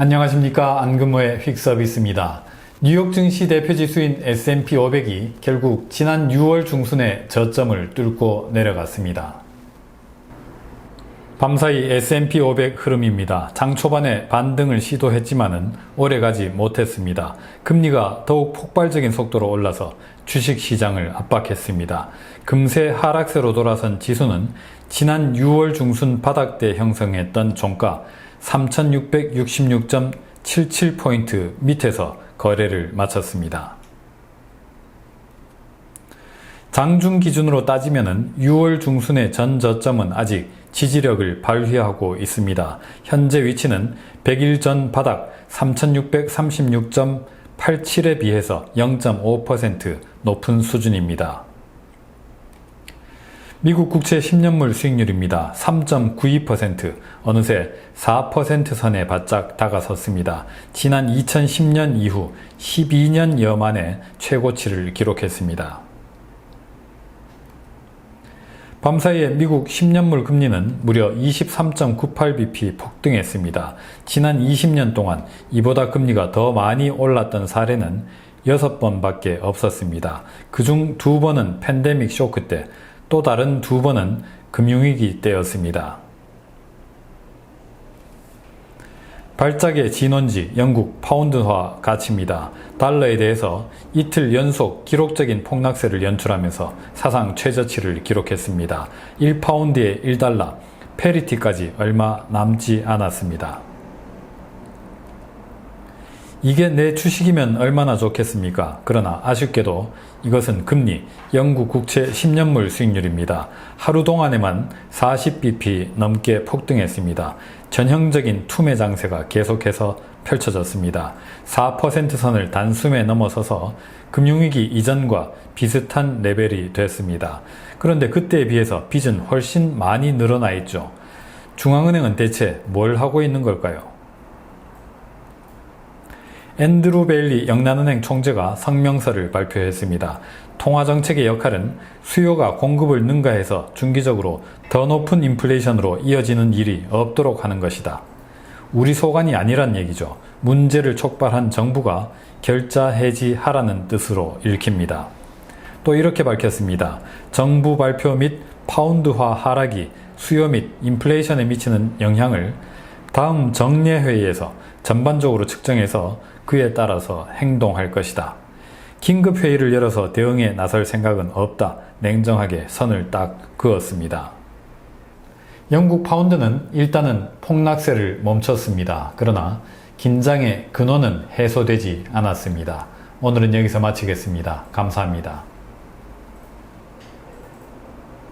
안녕하십니까 안근모의 휙서비스입니다. 뉴욕 증시 대표 지수인 S&P 500이 결국 지난 6월 중순에 저점을 뚫고 내려갔습니다. 밤사이 S&P 500 흐름입니다. 장 초반에 반등을 시도했지만은 오래가지 못했습니다. 금리가 더욱 폭발적인 속도로 올라서 주식 시장을 압박했습니다. 금세 하락세로 돌아선 지수는 지난 6월 중순 바닥대 형성했던 종가 3666.77포인트 밑에서 거래를 마쳤습니다. 장중 기준으로 따지면 6월 중순의 전 저점은 아직 지지력을 발휘하고 있습니다. 현재 위치는 100일 전 바닥 3636.87에 비해서 0.5% 높은 수준입니다. 미국 국채 10년물 수익률입니다. 3.92% 어느새 4% 선에 바짝 다가섰습니다. 지난 2010년 이후 12년여 만에 최고치를 기록했습니다. 밤사이에 미국 10년물 금리는 무려 23.98bp 폭등했습니다. 지난 20년 동안 이보다 금리가 더 많이 올랐던 사례는 6번밖에 없었습니다. 그중 2번은 팬데믹 쇼크 때, 또 다른 2번은 금융위기 때였습니다. 발작의 진원지 영국 파운드화 가치입니다. 달러에 대해서 이틀 연속 기록적인 폭락세를 연출하면서 사상 최저치를 기록했습니다. 1파운드에 1달러, 페리티까지 얼마 남지 않았습니다. 이게 내 주식이면 얼마나 좋겠습니까? 그러나 아쉽게도 이것은 금리, 영국 국채 10년물 수익률입니다. 하루 동안에만 40bp 넘게 폭등했습니다. 전형적인 투매 장세가 계속해서 펼쳐졌습니다. 4% 선을 단숨에 넘어서서 금융위기 이전과 비슷한 레벨이 됐습니다. 그런데 그때에 비해서 빚은 훨씬 많이 늘어나 있죠. 중앙은행은 대체 뭘 하고 있는 걸까요? 앤드루 베일리 영란은행 총재가 성명서를 발표했습니다. 통화정책의 역할은 수요가 공급을 능가해서 중기적으로 더 높은 인플레이션으로 이어지는 일이 없도록 하는 것이다. 우리 소관이 아니란 얘기죠. 문제를 촉발한 정부가 결자 해지하라는 뜻으로 읽힙니다. 또 이렇게 밝혔습니다. 정부 발표 및 파운드화 하락이 수요 및 인플레이션에 미치는 영향을 다음 정례회의에서 전반적으로 측정해서 그에 따라서 행동할 것이다. 긴급 회의를 열어서 대응에 나설 생각은 없다. 냉정하게 선을 딱 그었습니다. 영국 파운드는 일단은 폭락세를 멈췄습니다. 그러나 긴장의 근원은 해소되지 않았습니다. 오늘은 여기서 마치겠습니다. 감사합니다.